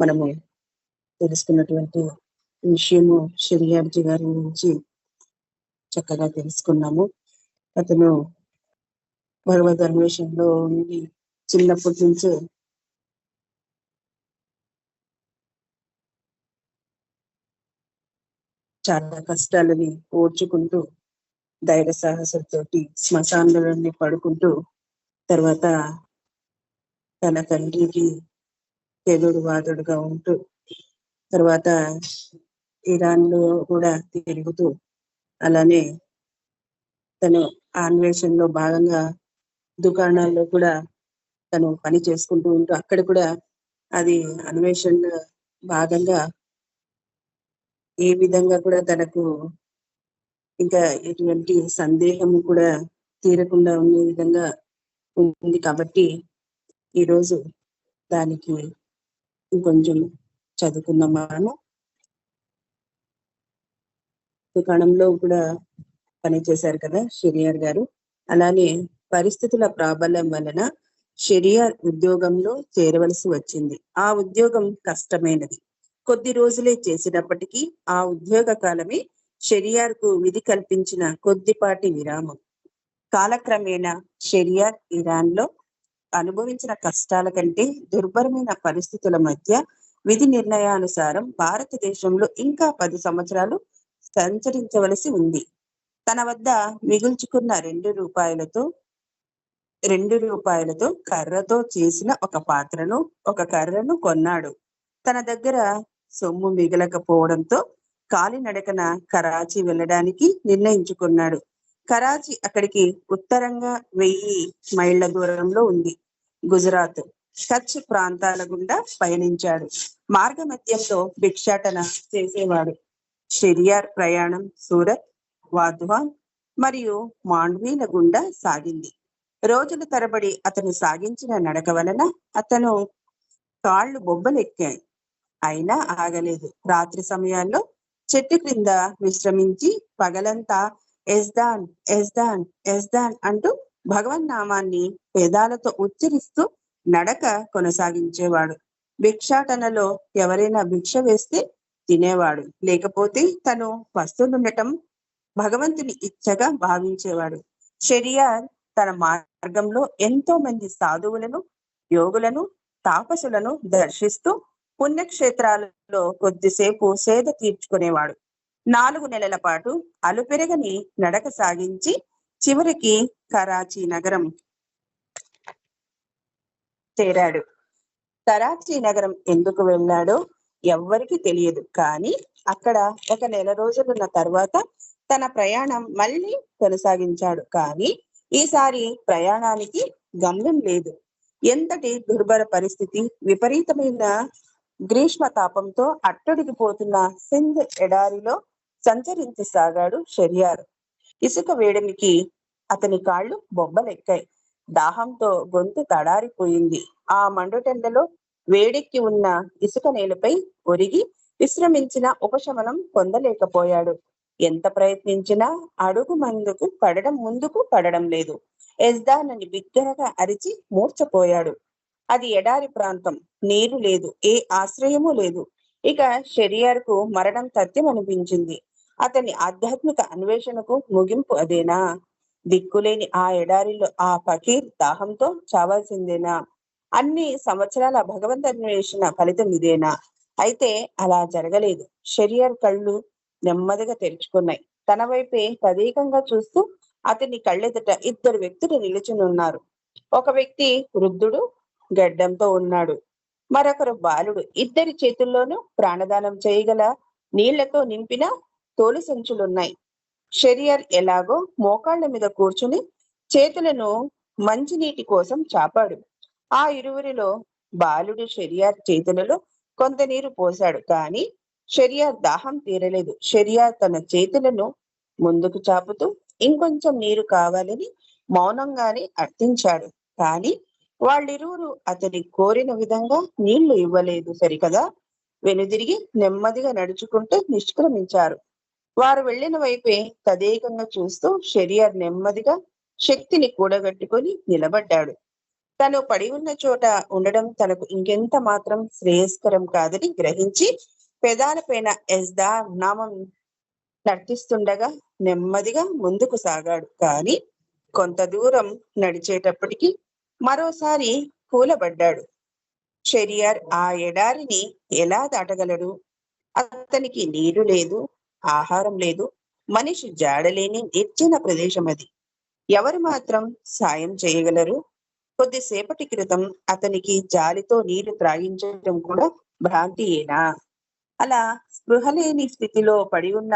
మనము తెలుసుకున్నటువంటి విషయము షరియార్జీ గారి నుంచి చక్కగా తెలుసుకున్నాము. అతను భగవద్ ధర్మేశంలో ఉండి చిన్నప్పటి నుంచే చాలా కష్టాలని ఓర్చుకుంటూ ధైర్య సాహసంతోటి శ్మశానంలోని పడుకుంటూ తర్వాత తన తండ్రికి ఎదుడు వాదుడుగా ఉంటూ తర్వాత ఇరాన్లో కూడా తిరుగుతూ అలానే తను ఆ అన్వేషణలో భాగంగా దుకాణాల్లో కూడా తను పని చేసుకుంటూ ఉంటూ అక్కడ కూడా అది అన్వేషణ భాగంగా ఏ విధంగా కూడా తనకు ఇంకా ఎటువంటి సందేహం కూడా తీరకుండా ఉండే విధంగా ఉంది కాబట్టి ఈరోజు దానికి ఇంకొంచెం చదువుకుందాం మనము దుకాణంలో కూడా పనిచేశారు కదా షెరియార్ గారు. అలానే పరిస్థితుల ప్రాబల్యం వలన షెరియార్ ఉద్యోగంలో చేరవలసి వచ్చింది. ఆ ఉద్యోగం కష్టమైనది. కొద్ది రోజులే చేసినప్పటికీ ఆ ఉద్యోగ కాలమే షెరియార్కు విధి కల్పించిన కొద్దిపాటి విరామం. కాలక్రమేణా షెరియార్ ఇరాన్లో అనుభవించిన కష్టాల కంటే దుర్భరమైన పరిస్థితుల మధ్య విధి నిర్ణయానుసారం భారతదేశంలో ఇంకా పది సంవత్సరాలు సంచరించవలసి ఉంది. తన వద్ద మిగుల్చుకున్న రెండు రూపాయలతో రెండు రూపాయలతో కర్రతో చేసిన ఒక పాత్రను ఒక కర్రను కొన్నాడు. తన దగ్గర సొమ్ము మిగలకపోవడంతో కాలినడకన కరాచీ వెళ్ళడానికి నిర్ణయించుకున్నాడు. కరాచీ అక్కడికి ఉత్తరంగా వెయ్యి మైళ్ళ దూరంలో ఉంది. గుజరాత్ కచ్ ప్రాంతాల గుండా పయనించాడు. మార్గమధ్యంలో భిక్షాటన చేసేవాడు. షెరియార్ ప్రయాణం సూరత్ వాధ్వాన్ మరియు మాండ్వీల గుండా సాగింది. రోజుల తరబడి అతను సాగించిన నడక వలన అతను కాళ్ళు బొబ్బలెక్కాయి. అయినా ఆగలేదు. రాత్రి సమయాల్లో చెట్టు క్రింద విశ్రమించి పగలంతా ఎస్దాన్ ఎస్దాన్ ఎస్దాన్ అంటూ భగవన్ నామాన్ని పేదాలతో ఉచ్చరిస్తూ నడక కొనసాగించేవాడు. భిక్షాటనలో ఎవరైనా భిక్ష వేస్తే తినేవాడు. లేకపోతే తను వస్తువులుండటం భగవంతుని ఇచ్చగా భావించేవాడు. షెరియార్ తన మార్గంలో ఎంతో మంది సాధువులను యోగులను తాపసులను దర్శిస్తూ పుణ్యక్షేత్రాలలో కొద్దిసేపు సేద తీర్చుకునేవాడు. నాలుగు నెలల పాటు అలుపెరగని నడక సాగించి చివరికి కరాచీ నగరం చేరాడు. కరాచీ నగరం ఎందుకు వెళ్ళాడో ఎవ్వరికి తెలియదు. కానీ అక్కడ ఒక నెల రోజులున్న తర్వాత తన ప్రయాణం మళ్ళీ కొనసాగించాడు. కానీ ఈసారి ప్రయాణానికి గమ్యం లేదు. ఎంతటి దుర్భర పరిస్థితి? విపరీతమైన గ్రీష్మ తాపంతో అట్టడిగిపోతున్న సింధ్ ఎడారిలో సంచరించసాగాడు షెరియార్. ఇసుక వేడిమికి అతని కాళ్ళు బొబ్బలెక్కాయి. దాహంతో గొంతు తడారిపోయింది. ఆ మండుటెండలో వేడెక్కి ఉన్న ఇసుక నేలపై ఒరిగి విశ్రమించిన ఉపశమనం పొందలేకపోయాడు. ఎంత ప్రయత్నించినా అడుగు మందుకు పడడం ముందుకు పడడం లేదు. ఎస్దానని బిగ్గరగా అరిచి మూర్చపోయాడు. అది ఎడారి ప్రాంతం. నీరు లేదు. ఏ ఆశ్రయము లేదు. ఇక షెరియార్కు మరణం తథ్యం అనిపించింది అతని ఆధ్యాత్మిక అన్వేషణకు ముగింపు అదేనా? దిక్కులేని ఆ ఎడారిలో ఆ ఫకీర్ దాహంతో చావాల్సిందేనా? అన్ని సంవత్సరాల భగవంత్ అన్వేషణ ఫలితం ఇదేనా? అయితే అలా జరగలేదు. షెరియర్ కళ్ళు నెమ్మదిగా తెరుచుకున్నాయి. తన వైపే తదేకంగా చూస్తూ అతని కళ్ళెదుట ఇద్దరు వ్యక్తులు నిలుచుని ఉన్నారు. ఒక వ్యక్తి వృద్ధుడు గడ్డంతో ఉన్నాడు. మరొకరు బాలుడు. ఇద్దరి చేతుల్లోనూ ప్రాణదానం చేయగల నీళ్ళతో నింపిన తోలు సంచులున్నాయి షెరియర్ ఎలాగో మోకాళ్ళ మీద కూర్చుని చేతులను మంచినీటి కోసం చాపాడు. ఆ ఇరువురిలో బాలుడు షెరియార్ చేతులలో కొంత నీరు పోశాడు. కానీ షెరియార్ దాహం తీరలేదు. షెరియార్ తన చేతులను ముందుకు చాపుతూ ఇంకొంచెం నీరు కావాలని మౌనంగానే అర్థించాడు. కానీ వాళ్ళిరువురు అతని కోరిన విధంగా నీళ్ళు ఇవ్వలేదు సరికదా? వెనుదిరిగి నెమ్మదిగా నడుచుకుంటూ నిష్క్రమించారు. వారు వెళ్ళిన వైపే తదేకంగా చూస్తూ షెరియర్ నెమ్మదిగా శక్తిని కూడగట్టుకొని నిలబడ్డాడు. తను పడి ఉన్న చోట ఉండడం తనకు ఇంకెంత మాత్రం శ్రేయస్కరం కాదని గ్రహించి పెదాలపైన ఎస్దా నామం నర్తిస్తుండగా నెమ్మదిగా ముందుకు సాగాడు. కానీ కొంత దూరం నడిచేటప్పటికి మరోసారి కూలబడ్డాడు. షెరియర్ ఆ ఎడారిని ఎలా దాటగలడు? అతనికి నీరు లేదు. ఆహారం లేదు. మనిషి జాడలేని నిర్జన ప్రదేశం అది ఎవరు మాత్రం సాయం చేయగలరు? కొద్దిసేపటి క్రితం అతనికి జాలితో నీరు త్రాగించడం కూడా భ్రాంతియేనా? అలా స్పృహ లేని స్థితిలో పడి ఉన్న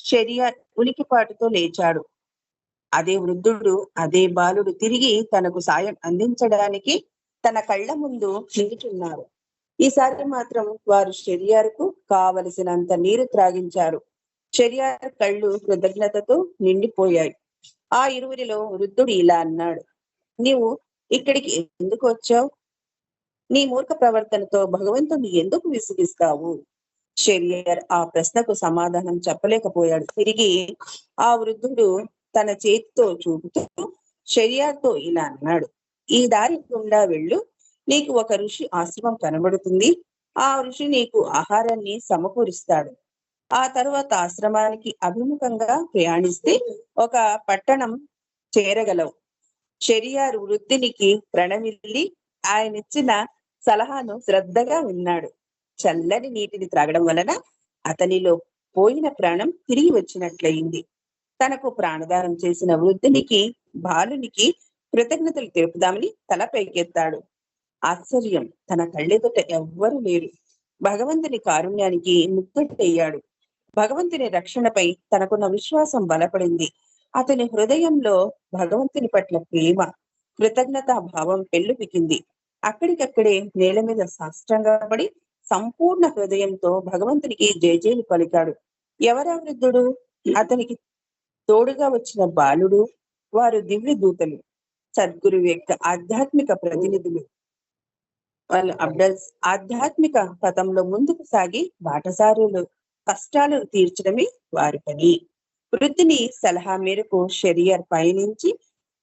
శరీర ఉలికిపాటుతో లేచాడు. అదే వృద్ధుడు అదే బాలుడు తిరిగి తనకు సాయం అందించడానికి తన కళ్ళ ముందు నిలుచున్నారు. ఈసారి మాత్రం వారు శరీరకు కావలసినంత నీరు త్రాగించారు. చెరియార్ కళ్ళు కృతజ్ఞతతో నిండిపోయాయి. ఆ ఇరువురిలో వృద్ధుడు ఇలా అన్నాడు నీవు ఇక్కడికి ఎందుకు వచ్చావు? నీ మూర్ఖ ప్రవర్తనతో భగవంతుని ఎందుకు విసిగిస్తావు? షెరియర్ ఆ ప్రశ్నకు సమాధానం చెప్పలేకపోయాడు. తిరిగి ఆ వృద్ధుడు తన చేతితో చూపుతూ షెరియార్తో ఇలా అన్నాడు ఈ దారి గుండా వెళ్ళు నీకు ఒక ఋషి ఆశ్రమం కనబడుతుంది. ఆ ఋషి నీకు ఆహారాన్ని సమకూరుస్తాడు. ఆ తర్వాత ఆశ్రమానికి అభిముఖంగా ప్రయాణిస్తే ఒక పట్టణం చేరగలవు. షెరియార్ వృద్ధినికి ప్రణమిల్లి ఆయన ఇచ్చిన సలహాను శ్రద్ధగా విన్నాడు. చల్లని నీటిని త్రాగడం వలన అతనిలో పోయిన ప్రాణం తిరిగి వచ్చినట్లయింది. తనకు ప్రాణదానం చేసిన వృద్ధునికి బాలునికి కృతజ్ఞతలు తెలుపుదామని తల పైకెత్తాడు. ఆశ్చర్యం తన కళ్ళెదుట ఎవ్వరూ లేరు. భగవంతుని కారుణ్యానికి ముగ్ధుడయ్యాడు భగవంతుని రక్షణపై తనకున్న విశ్వాసం బలపడింది. అతని హృదయంలో భగవంతుని పట్ల ప్రేమ కృతజ్ఞతా భావం పెళ్ళుపికింది అక్కడికక్కడే నేల మీద సాష్టంగా పడి సంపూర్ణ హృదయంతో భగవంతునికి జయజయలు పలికాడు. ఎవరా వృద్ధుడు? అతనికి తోడుగా వచ్చిన బాలుడు వారు దివ్య దూతలు సద్గురు యొక్క ఆధ్యాత్మిక ప్రతినిధులు. వాళ్ళు అబ్డల్స్ ఆధ్యాత్మిక పథంలో ముందుకు సాగి బాటసారులు. కష్టాలను తీర్చడమే వారి పని. వృద్ధుని సలహా మేరకు షెరియర్ పయనించి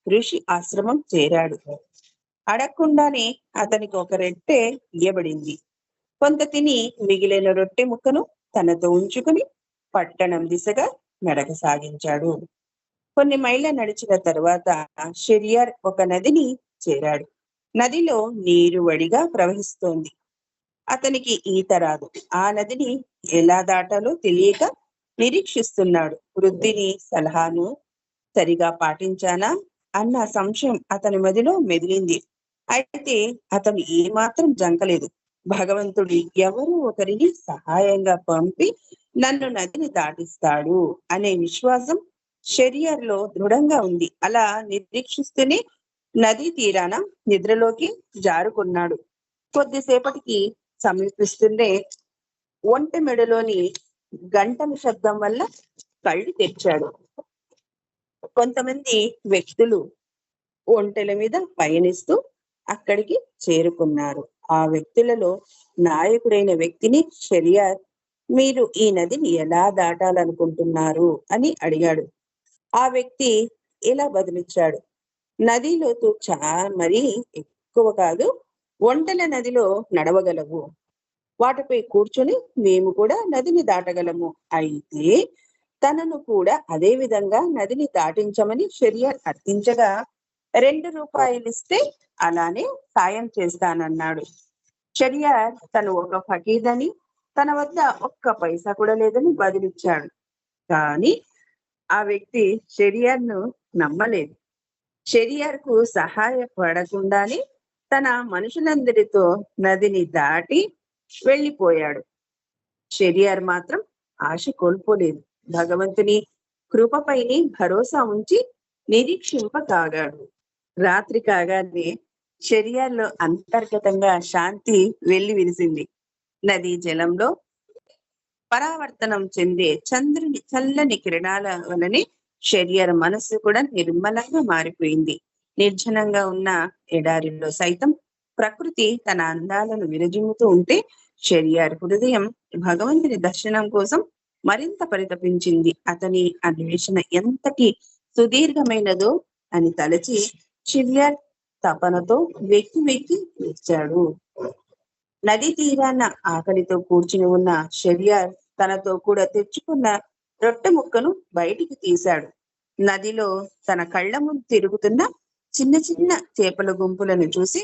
ఋషి ఆశ్రమం చేరాడు. అడగకుండానే అతనికి ఒక రెట్టె ఇయ్యబడింది. కొంత తిని మిగిలిన రొట్టె ముక్కను తనతో ఉంచుకుని పట్టణం దిశగా నడక సాగించాడు కొన్ని మైళ్ళ నడిచిన తరువాత షెరియర్ ఒక నదిని చేరాడు. నదిలో నీరు వడిగా ప్రవహిస్తోంది. అతనికి ఈత రాదు. ఆ నదిని ఎలా దాటాలో తెలియక నిరీక్షిస్తున్నాడు. వృద్ధిని సలహాను సరిగా పాటించానా? అన్న సంశయం అతని మదిలో మెదిలింది. అయితే అతను ఏమాత్రం జంకలేదు. భగవంతుడు ఎవరు ఒకరిని సహాయంగా పంపి నన్ను నదిని దాటిస్తాడు అనే విశ్వాసం షెరియర్లో దృఢంగా ఉంది. అలా నిరీక్షిస్తూనే నదీ తీరాన నిద్రలోకి జారుకున్నాడు. కొద్దిసేపటికి సమీపిస్తుండే ఒంటి మెడలోని గంటల శబ్దం వల్ల కళ్ళు తెరిచాడు. కొంతమంది వ్యక్తులు ఒంటెల మీద పయనిస్తూ అక్కడికి చేరుకున్నారు. ఆ వ్యక్తులలో నాయకుడైన వ్యక్తిని షరియార్ మీరు ఈ నదిని ఎలా దాటాలనుకుంటున్నారు? అని అడిగాడు. ఆ వ్యక్తి ఇలా బదిలిచ్చాడు. నదిలోతు చా చాలా మరీ ఎక్కువ కాదు ఒంటెల నదిలో నడవగలవు. వాటిపై కూర్చుని మేము కూడా నదిని దాటగలము. అయితే తనను కూడా అదే విధంగా నదిని దాటించమని షెరియర్ అర్థించగా రెండు రూపాయలు ఇస్తే అలానే సాయం చేస్తానన్నాడు. షెరియర్ తను ఒక ఫకీదని తన వద్ద ఒక్క పైసా కూడా లేదని బదిలిచ్చాడు. కానీ ఆ వ్యక్తి షెరియర్ను నమ్మలేదు. షెరియర్కు సహాయపడకుండానే తన మనుషులందరితో నదిని దాటి వెళ్ళిపోయాడు. షెరియార్ మాత్రం ఆశ కోల్పోలేదు. భగవంతుని కృపపైని భరోసా ఉంచి నిరీక్షింపసాగాడు. రాత్రి కాగానే శరీరాల్లో అంతర్గతంగా శాంతి వెళ్ళి విరిసింది. నదీ జలంలో పరావర్తనం చెందే చంద్రుని చల్లని కిరణాల వలనే శరీర మనస్సు కూడా నిర్మలంగా మారిపోయింది. నిర్జనంగా ఉన్న ఎడారిలో సైతం ప్రకృతి తన అందాలను విరజిమ్ముతూ ఉంటే షెరియార్ హృదయం భగవంతుని దర్శనం కోసం మరింత పరితపించింది. అతని అన్వేషణ ఎంతటి సుదీర్ఘమైనదో అని తలచి షెరియార్ తపనతో వెక్కి వెక్కి ఇచ్చాడు నది తీరాన ఆకలితో కూర్చుని ఉన్న షెరియార్ తనతో కూడా తెచ్చుకున్న రొట్టె ముక్కను బయటికి తీశాడు. నదిలో తన కళ్ళ ముందు తిరుగుతున్న చిన్న చిన్న చేపల గుంపులను చూసి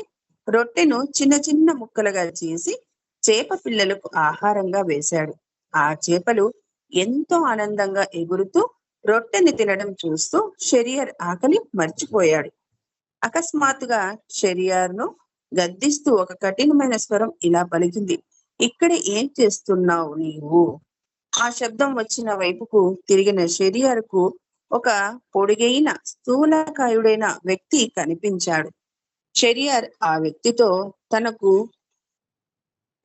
రొట్టెను చిన్న చిన్న ముక్కలుగా చేసి చేప పిల్లలకు ఆహారంగా వేశాడు. ఆ చేపలు ఎంతో ఆనందంగా ఎగురుతూ రొట్టెని తినడం చూస్తూ షెరియర్ ఆకలి మర్చిపోయాడు. అకస్మాత్తుగా షెరియార్ను గద్దిస్తూ ఒక కఠినమైన స్వరం ఇలా పలికింది. ఇక్కడ ఏం చేస్తున్నావు నీవు? ఆ శబ్దం వచ్చిన వైపుకు తిరిగిన షెరియార్కు ఒక పొడిగైన స్థూలకాయుడైన వ్యక్తి కనిపించాడు. షెరియార్ ఆ వ్యక్తితో తనకు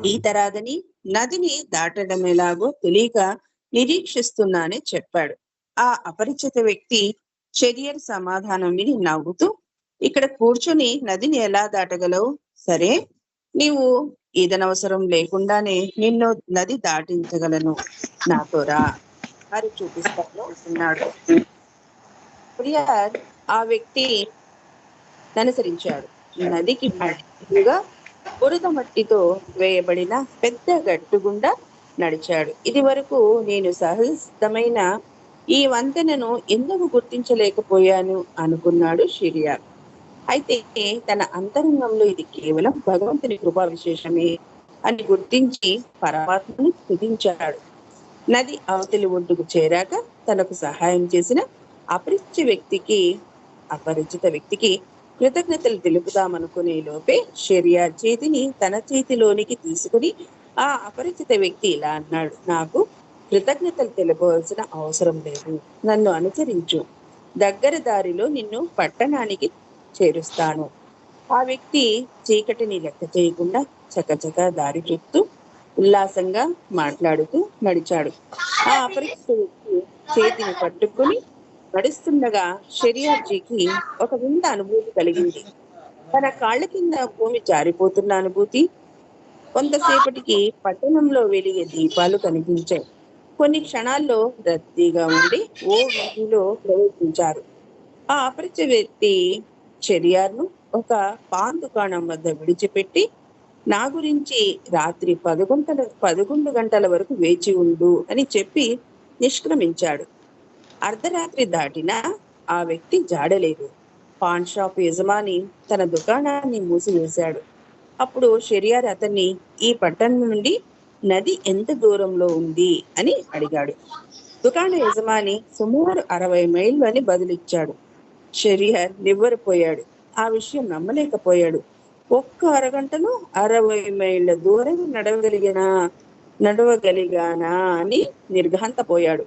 ఈతరాదని నదిని దాటడం ఎలాగో తెలియక నిరీక్షిస్తున్నానని చెప్పాడు. ఆ అపరిచిత వ్యక్తి షెరియర్ సమాధానం విని నవ్వుతూ ఇక్కడ కూర్చొని నదిని ఎలా దాటగలవు? సరే నీవు ఈదనవసరం లేకుండానే నిన్ను నది దాటించగలను. నాతో రా. అని చూపిస్తాను. అన్నాడు ప్రియార్ ఆ వ్యక్తి అనుసరించాడు. నదికి బురద మట్టితో వేయబడిన పెద్ద గట్టు గుండా నడిచాడు. ఇది వరకు నేను సహజమైన ఈ వంతెనను ఎందుకు గుర్తించలేకపోయాను? అనుకున్నాడు షిరియార్. అయితే తన అంతరంగంలో ఇది కేవలం భగవంతుని కృపా విశేషమే అని గుర్తించి పరమాత్మను స్థుతించాడు. నది అవతలి ఒడ్డుకు చేరాక తనకు సహాయం చేసిన అపరిచిత వ్యక్తికి అపరిచిత వ్యక్తికి కృతజ్ఞతలు తెలుపుదామనుకునే లోపే షరియా చేతిని తన చేతిలోనికి తీసుకుని ఆ అపరిచిత వ్యక్తి ఇలా అన్నాడు. నాకు కృతజ్ఞతలు తెలుపవలసిన అవసరం లేదు. నన్ను అనుసరించు. దగ్గర దారిలో నిన్ను పట్టణానికి చేరుస్తాను. ఆ వ్యక్తి చీకటిని లెక్క చేయకుండా చకచక దారి చూపుతూ ఉల్లాసంగా మాట్లాడుతూ నడిచాడు. ఆ అపరిచిత చేతిని పట్టుకుని నడుస్తుండగా షరియార్జీకి ఒక వింత అనుభూతి కలిగింది. తన కాళ్ళ కింద భూమి జారిపోతున్న అనుభూతి కొంతసేపటికి పట్టణంలో వెలిగే దీపాలు కనిపించాయి. కొన్ని క్షణాల్లో రద్దీగా ఉండి ఓ వీధిలో ప్రవేశించారు. ఆ అపరిచ వ్యక్తి చెరియార్ను ఒక పాన్ దుకాణం వద్ద విడిచిపెట్టి నా గురించి రాత్రి పదకొంటల పదకొండు గంటల వరకు వేచి ఉండు అని చెప్పి నిష్క్రమించాడు. అర్ధరాత్రి దాటినా ఆ వ్యక్తి జాడలేదు. పాన్ షాప్ యజమాని తన దుకాణాన్ని మూసివేశాడు. అప్పుడు షెరియార్ అతన్ని ఈ పట్టణం నుండి నది ఎంత దూరంలో ఉంది? అని అడిగాడు. దుకాణ యజమాని సుమారు అరవై మైళ్ళు అని బదులిచ్చాడు. షెరియార్ నివ్వరిపోయాడు. ఆ విషయం నమ్మలేకపోయాడు. ఒక్క అరగంటలో అరవై మైళ్ళ దూరం నడవగలిగినా నడవగలిగానా అని నిర్ఘాంతపోయాడు.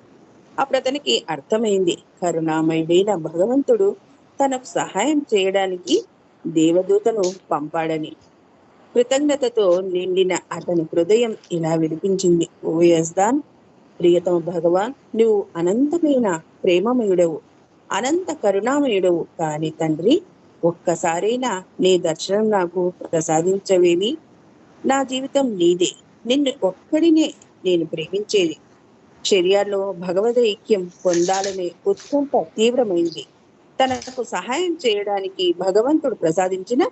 అప్పుడు అతనికి అర్థమైంది కరుణామయుడైన భగవంతుడు తనకు సహాయం చేయడానికి దేవదూతను పంపాడని. కృతజ్ఞతతో నిండిన అతని హృదయం ఇలా వినిపించింది. ఓ యజ్దాన్ ప్రియతమ భగవాన్ నువ్వు అనంతమైన ప్రేమమయుడవు అనంత కరుణామయుడవు. కాని తండ్రి ఒక్కసారైనా నీ దర్శనం నాకు ప్రసాదించవేమి? నా జీవితం నీదే. నిన్ను ఒక్కడినే నేను ప్రేమించేది. చర్యలో భగవద్ ఐక్యం పొందాలనే ఉత్కంఠ తీవ్రమైంది. తనకు సహాయం చేయడానికి భగవంతుడు ప్రసాదించిన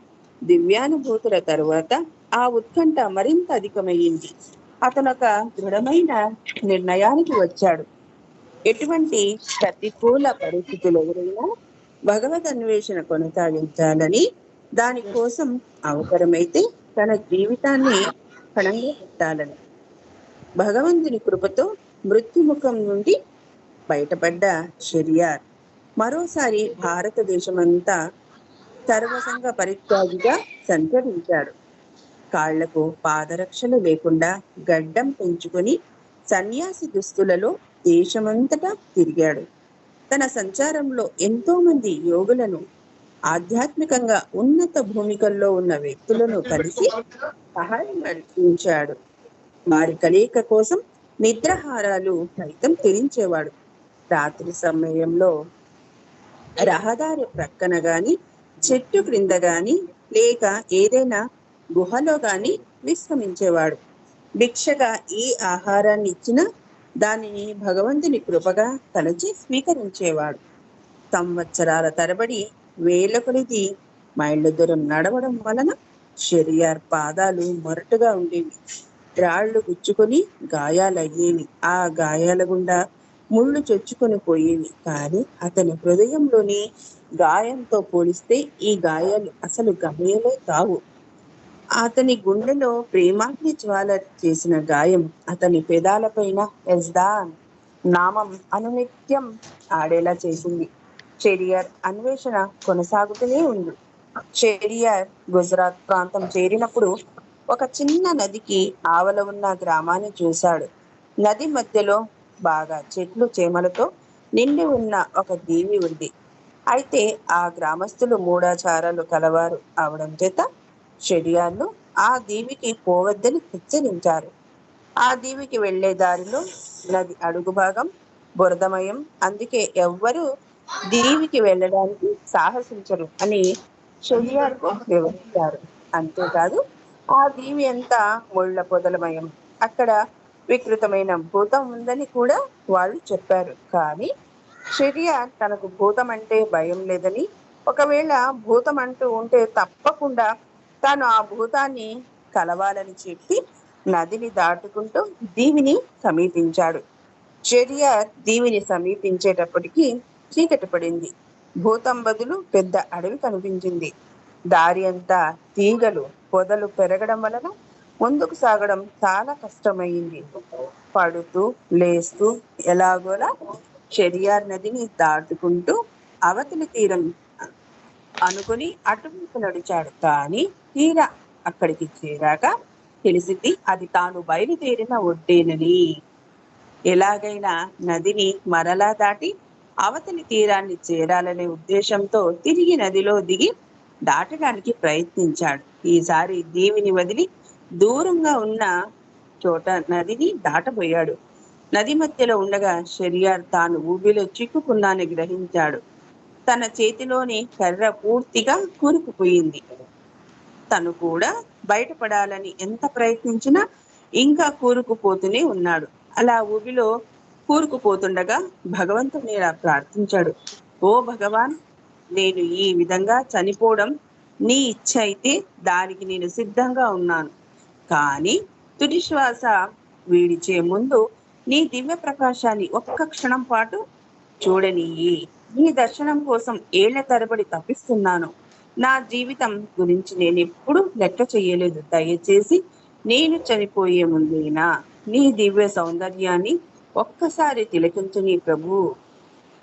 దివ్యానుభూతుల తరువాత ఆ ఉత్కంఠ మరింత అధికమైంది అతను ఒక దృఢమైన నిర్ణయానికి వచ్చాడు. ఎటువంటి ప్రతికూల పరిస్థితులు ఎదురైనా భగవద్ అన్వేషణ కొనసాగించాలని దానికోసం అవసరమైతే తన జీవితాన్ని కణంగా పెట్టాలని. భగవంతుని కృపతో మృత్యుముఖం నుండి బయటపడ్డ షెరియార్ మరోసారి భారతదేశమంతా సర్వసంగ పరిత్యాగిగా సంచరించాడు. కాళ్ళకు పాదరక్షలు లేకుండా గడ్డం పెంచుకొని సన్యాసి దుస్తులలో దేశమంతటా తిరిగాడు. తన సంచారంలో ఎంతో మంది యోగులను ఆధ్యాత్మికంగా ఉన్నత భూమికల్లో ఉన్న వ్యక్తులను కలిసి సహాయం అందించాడు. వారి కలయిక కోసం నిద్రాహారాలు సైతం తెరించేవాడు రాత్రి సమయంలో రహదారి ప్రక్కన గాని చెట్టు క్రింద గాని లేక ఏదైనా గుహలో గాని విశ్రమించేవాడు. భిక్షగా ఈ ఆహారాన్ని ఇచ్చిన దానిని భగవంతుని కృపగా తలచి స్వీకరించేవాడు. సంవత్సరాల తరబడి వేల కొలిది మైళ్ళ దూరం నడవడం వలన షెరియార్ పాదాలు మొరటుగా ఉండేవి. రాళ్ళు గుచ్చుకొని గాయాలయ్యేవి. ఆ గాయాల గుండా ముళ్ళు చొచ్చుకొని పోయేవి. కానీ అతని హృదయంలోని గాయంతో పోలిస్తే ఈ గాయాలు అసలు గాయాలే కావు. అతని గుండెలో ప్రేమాగ్ని జ్వాల చేసిన గాయం అతని పెదాలపైన ఎస్దాన్ నామం అనునిత్యం ఆడేలా చేసింది. చెరియర్ అన్వేషణ కొనసాగుతూనే ఉంది. చెరియర్ గుజరాత్ ప్రాంతం చేరినప్పుడు ఒక చిన్న నదికి ఆవల ఉన్న గ్రామాన్ని చూశాడు. నది మధ్యలో బాగా చెట్లు చేమలతో నిండి ఉన్న ఒక దీవి ఉంది. అయితే ఆ గ్రామస్తులు మూడాచారాలు కలవారు అవడం చేత షెడియార్ను ఆ దీవికి పోవద్దని హెచ్చరించారు. ఆ దీవికి వెళ్ళే దారిలో నది అడుగు భాగం బురదమయం. అందుకే ఎవ్వరూ దీవికి వెళ్ళడానికి సాహసించరు అని షెడియార్కు వివరించారు. అంతేకాదు ఆ దీవి అంతా ముళ్ళ పొదలమయం. అక్కడ వికృతమైన భూతం ఉందని కూడా వాళ్ళు చెప్పారు. కానీ షెరియా తనకు భూతం అంటే భయం లేదని ఒకవేళ భూతం అంటూ ఉంటే తప్పకుండా తాను ఆ భూతాన్ని కలవాలని చెప్పి నదిని దాటుకుంటూ దీవిని సమీపించాడు. షెరియర్ దీవిని సమీపించేటప్పటికి చీకటి పడింది. భూతం బదులు పెద్ద అడవి కనిపించింది. దారి అంతా తీగలు పొదలు పెరగడం వలన ముందుకు సాగడం చాలా కష్టమైంది. పడుతూ లేస్తూ ఎలాగోలా చెరియార్ నదిని దాటుకుంటూ అవతలి తీరం అనుకుని అటువైపు నడిచాడు కానీ తీరా అక్కడికి చేరాక తెలిసింది అది తాను బయలుదేరిన ఒడ్డేనని. ఎలాగైనా నదిని మరలా దాటి అవతలి తీరాన్ని చేరాలనే ఉద్దేశంతో తిరిగి నదిలో దిగి దాటడానికి ప్రయత్నించాడు. ఈసారి దీవిని వదిలి దూరంగా ఉన్న చోట నదిని దాటబోయాడు. నది మధ్యలో ఉండగా షెరియార్ తాను ఊబిలో చిక్కుకున్నానని గ్రహించాడు. తన చేతిలోని కర్ర పూర్తిగా కూరుకుపోయింది. తను కూడా బయటపడాలని ఎంత ప్రయత్నించినా ఇంకా కూరుకుపోతూనే ఉన్నాడు. అలా ఊబిలో కూరుకుపోతుండగా భగవంతుని ఇలా ప్రార్థించాడు. ఓ భగవాన్ నేను ఈ విధంగా చనిపోవడం నీ ఇచ్చ అయితే దానికి నేను సిద్ధంగా ఉన్నాను. కానీ తుది శ్వాస వీడిచే ముందు నీ దివ్య ప్రకాశాన్ని ఒక్క క్షణం పాటు చూడనియ్యి. నీ దర్శనం కోసం ఏళ్ళ తరబడి తప్పిస్తున్నాను నా జీవితం గురించి నేను ఎప్పుడు లెక్క చేయలేదు. దయచేసి నేను చనిపోయే ముందేనా? నీ దివ్య సౌందర్యాన్ని ఒక్కసారి తిలకించని ప్రభు.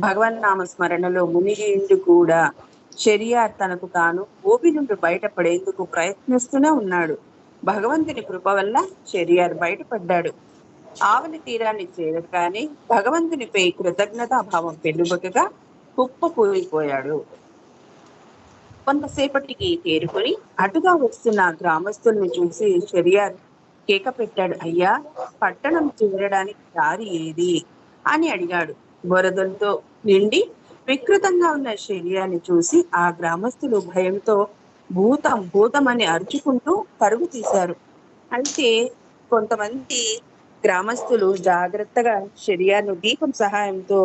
భగవన్ నామ స్మరణలో మునిగిండు కూడా షెరియార్ తనకు తాను ఊపి నుండి బయటపడేందుకు ప్రయత్నిస్తూనే ఉన్నాడు. భగవంతుని కృప వల్ల షెరియార్ బయటపడ్డాడు. ఆవలి తీరాన్ని చేరగానే భగవంతునిపై కృతజ్ఞతాభావం పెళ్ళుబకగా కుప్పకూలిపోయాడు కొంతసేపటికి తేరుకొని అటుగా వస్తున్న గ్రామస్తుల్ని చూసి షరియార్ కేక పెట్టాడు అయ్యా పట్టణం చేరడానికి దారి ఏది? అని అడిగాడు. బురదలతో నిండి వికృతంగా ఉన్న శరీరాన్ని చూసి ఆ గ్రామస్తులు భయంతో భూతం భూతం అని అరుచుకుంటూ పరుగు తీశారు. అయితే కొంతమంది గ్రామస్తులు జాగ్రత్తగా శరీరాన్ని దీపం సహాయంతో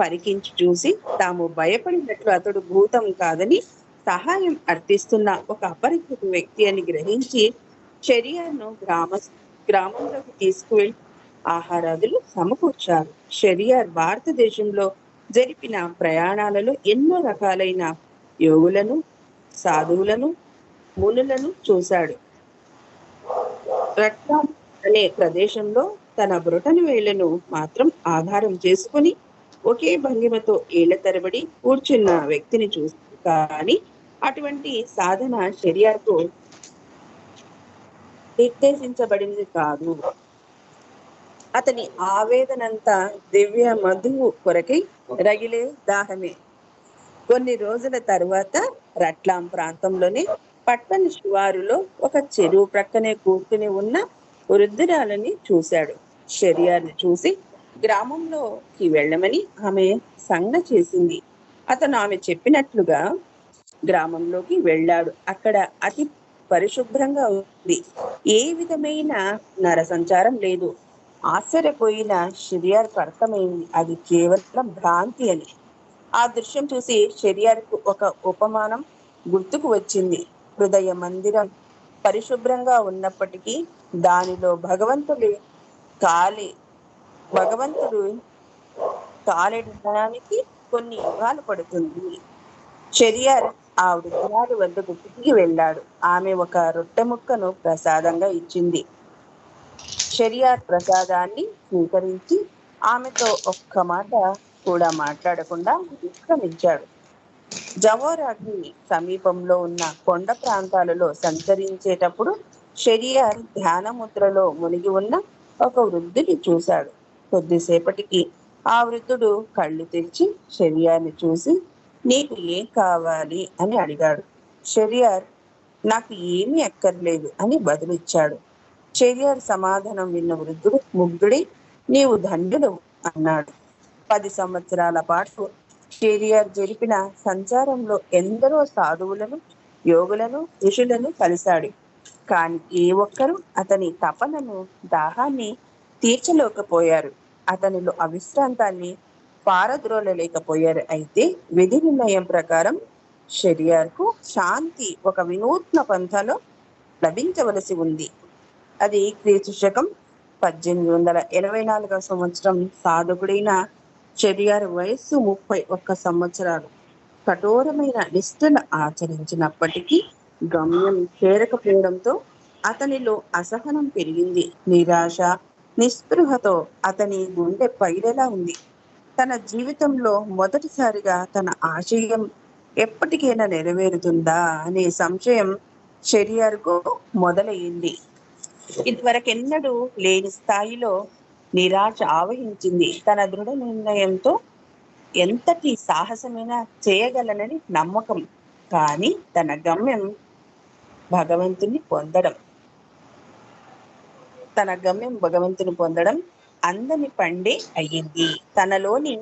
పరికించి చూసి తాము భయపడినట్లు అతడు భూతం కాదని సహాయం అర్థిస్తున్న ఒక అపరిచిత వ్యక్తి అని గ్రహించి షరియాను గ్రామ గ్రామంలోకి తీసుకువెళ్ళి ఆహారాదులు సమకూర్చారు. షరియార్ భారతదేశంలో జరిపిన ప్రయాణాలలో ఎన్నో రకాలైన యోగులను సాధువులను మునులను చూశాడు. రట్నం అనే ప్రదేశంలో తన బ్రొటని వేళ్ళను మాత్రం ఆధారం చేసుకుని ఒకే భంగిమతో ఏళ్ళ తరబడి కూర్చున్న వ్యక్తిని చూసి కానీ అటువంటి సాధన శరీరకు నిర్దేశించబడింది కాదు. అతని ఆవేదనంతా దివ్య మధువు కొరకై రగిలే దాహమే. కొన్ని రోజుల తరువాత రట్లాం ప్రాంతంలోని పట్టణ శివారులో ఒక చెరువు ప్రక్కనే కూర్చుని ఉన్న వృద్ధురాలని చూశాడు. శరీరాన్ని చూసి గ్రామంలోకి వెళ్ళమని ఆమె సంజ్ఞ చేసింది. అతను ఆమె చెప్పినట్లుగా గ్రామంలోకి వెళ్ళాడు. అక్కడ అతి పరిశుభ్రంగా ఉంది. ఏ విధమైన నర సంచారం లేదు. ఆశ్చర్యపోయిన షిరియార్కు అర్థమైంది. అది కేవలం భ్రాంతి అని. ఆ దృశ్యం చూసి షెరియార్కు ఒక ఉపమానం గుర్తుకు వచ్చింది. హృదయ మందిరం పరిశుభ్రంగా ఉన్నప్పటికీ దానిలో భగవంతుడి కాలి భగవంతుడు కాలిడడానికి కొన్ని యుగాలు పడుతుంది. చెరియార్ ఆ వృద్ధురాలు వద్దకు తిరిగి వెళ్ళాడు. ఆమె ఒక రొట్టె ముక్కను ప్రసాదంగా ఇచ్చింది. షరియార్ ప్రసాదాన్ని స్వీకరించి ఆమెతో ఒక్క మాట కూడా మాట్లాడకుండా విక్రమించాడు జవోరాకి సమీపంలో ఉన్న కొండ ప్రాంతాలలో సంచరించేటప్పుడు షెరియార్ ధ్యానముద్రలో మునిగి ఉన్న ఒక వృద్ధుని చూశాడు. కొద్దిసేపటికి ఆ వృద్ధుడు కళ్ళు తెరిచి షరియార్ని చూసి నీకు ఏం కావాలి? అని అడిగాడు. షరియార్ నాకు ఏమీ అక్కర్లేదు అని బదులిచ్చాడు. షరియార్ సమాధానం విన్న వృద్ధుడు ముగ్గుడి నీవు ధన్యుడు అన్నాడు. పది సంవత్సరాల పాటు షెరియార్ జరిపిన సంచారంలో ఎందరో సాధువులను యోగులను ఋషులను కలిశాడు. కానీ ఏ ఒక్కరూ అతని తపనను దాహాన్ని తీర్చలేకపోయారు. అతనిలో అవిశ్రాంతాన్ని పారద్రోలలేకపోయారు అయితే విధి నిర్ణయం ప్రకారం షెరియార్కు శాంతి ఒక వినూత్న పంథలో లభించవలసి ఉంది. అది క్రీస్తు శకం పద్దెనిమిది వందల ఎనభై నాలుగవ సంవత్సరం సాధకుడైన షెరియార్ వయస్సు ముప్పై ఒక్క సంవత్సరాలు. కఠోరమైన నిష్ఠను ఆచరించినప్పటికీ గమ్యం చేరకపోవడంతో అతనిలో అసహనం పెరిగింది. నిరాశ నిస్పృహతో అతని గుండె పైరెలా ఉంది. తన జీవితంలో మొదటిసారిగా తన ఆశయం ఎప్పటికైనా నెరవేరుతుందా అనే సంశయం షెరియార్కు మొదలయ్యింది ఇదివరకెన్నడూ లేని స్థాయిలో నిరాశ ఆవహించింది. తన దృఢ నిర్ణయంతో ఎంతటి సాహసమైనా చేయగలనని నమ్మకం కానీ తన గమ్యం భగవంతుని పొందడం. తన గమ్యం భగవంతుని పొందడం అందని పండే అయ్యింది. తనలోని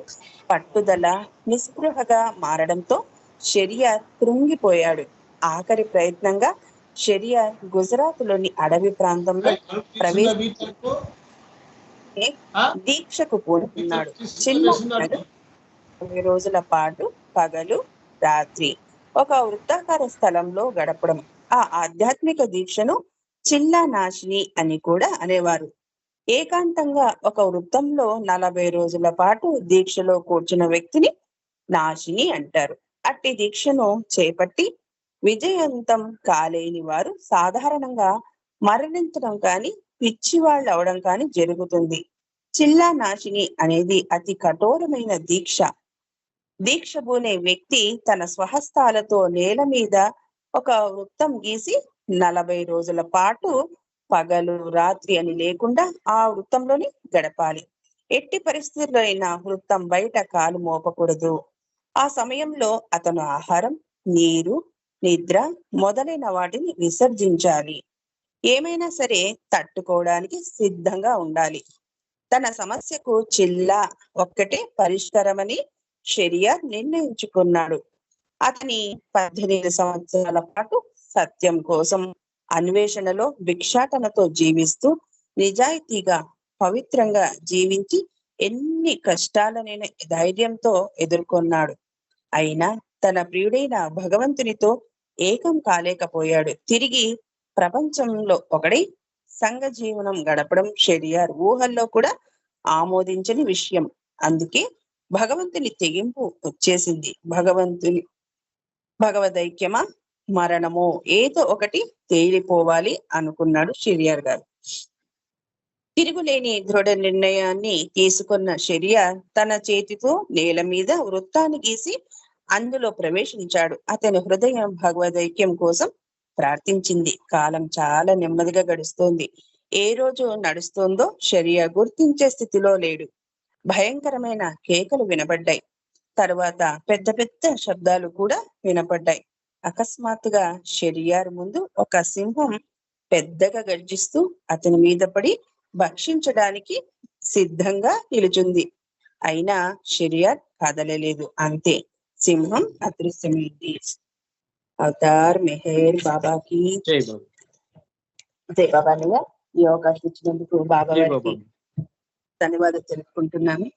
పట్టుదల నిస్పృహగా మారడంతో షెరియర్ కృంగిపోయాడు. ఆఖరి ప్రయత్నంగా షెరియర్ గుజరాత్లోని అడవి ప్రాంతంలో ప్రవేశ దీక్షకు పూనుకున్నాడు చిన్న ఇరవై రోజుల పాటు పగలు రాత్రి. ఒక వృత్తాకార స్థలంలో గడపడం. ఆ ఆధ్యాత్మిక దీక్షను చిల్లా నాశిని అని కూడా అనేవారు. ఏకాంతంగా ఒక వృత్తంలో నలభై రోజుల పాటు దీక్షలో కూర్చున్న వ్యక్తిని నాశిని అంటారు. అట్టి దీక్షను చేపట్టి విజయవంతం కాలేని వారు సాధారణంగా మరణించడం కానీ పిచ్చివాళ్ళు అవడం కానీ జరుగుతుంది. చిల్లా నాశిని అనేది అతి కఠోరమైన దీక్ష. దీక్ష బూనే వ్యక్తి తన స్వహస్తాలతో నేల మీద ఒక వృత్తం గీసి నలభై రోజుల పాటు పగలు రాత్రి అని లేకుండా ఆ వృత్తంలోని గడపాలి. ఎట్టి పరిస్థితుల్లో అయినా వృత్తం బయట కాలు మోపకూడదు. ఆ సమయంలో అతను ఆహారం నీరు నిద్ర మొదలైన వాటిని విసర్జించాలి. ఏమైనా సరే తట్టుకోవడానికి సిద్ధంగా ఉండాలి. తన సమస్యకు చిల్లా ఒక్కటే పరిష్కారమని షరియా నిర్ణయించుకున్నాడు. అతని పద్దెనిమిది సంవత్సరాల పాటు సత్యం కోసం అన్వేషణలో భిక్షాటనతో జీవిస్తూ నిజాయితీగా పవిత్రంగా జీవించి ఎన్ని కష్టాలనైనా ధైర్యంతో ఎదుర్కొన్నాడు. అయినా తన ప్రియుడైన భగవంతునితో ఏకం కాలేకపోయాడు. తిరిగి ప్రపంచంలో ఒకడై సంఘ జీవనం గడపడం షెరియార్ ఊహల్లో కూడా ఆమోదించని విషయం. అందుకే భగవంతుని తెగింపు వచ్చేసింది. భగవంతుని భగవదైక్యమా? మరణమో ఏదో ఒకటి తేలిపోవాలి అనుకున్నాడు షెరియార్ గారు. తిరుగులేని దృఢ నిర్ణయాన్ని తీసుకున్న షెరియార్ తన చేతితో నేల మీద వృత్తాన్ని గీసి అందులో ప్రవేశించాడు. అతని హృదయం భగవదైక్యం కోసం ప్రార్థించింది. కాలం చాలా నెమ్మదిగా గడుస్తోంది. ఏ రోజు నడుస్తోందో షరియా గుర్తించే స్థితిలో లేడు. భయంకరమైన కేకలు వినబడ్డాయి. తరువాత పెద్ద పెద్ద శబ్దాలు కూడా వినపడ్డాయి. అకస్మాత్తుగా షెరియార్ ముందు ఒక సింహం పెద్దగా గర్జిస్తూ అతని మీద పడి భక్షించడానికి సిద్ధంగా నిలుచుంది. అయినా షెరియార్ కదలలేదు. అంతే. సింహం అదృశ్యమైంది. అవతార్ మెహర్ బాబాకి జై బాబు. జై బాబా అన్నయ్య. ఈ అవకాశం ఇచ్చినందుకు బాబా గారికి ధన్యవాదాలు తెలుపుకుంటున్నాను.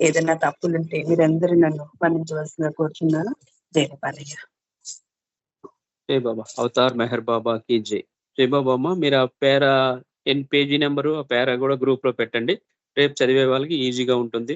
ఏదైనా తప్పులుంటే మీరందరూ నన్ను మన్నించవలసిందిగా కోరుచున్నాను. జై బాబాలయ్య జై బాబా? అవతార్ మెహర్ బాబాకి జై. జై బాబా అమ్మ మీరు ఆ పేర ఎన్ పేజీ నెంబరు ఆ పేర కూడా గ్రూప్లో పెట్టండి. రేపు చదివే వాళ్ళకి ఈజీగా ఉంటుంది.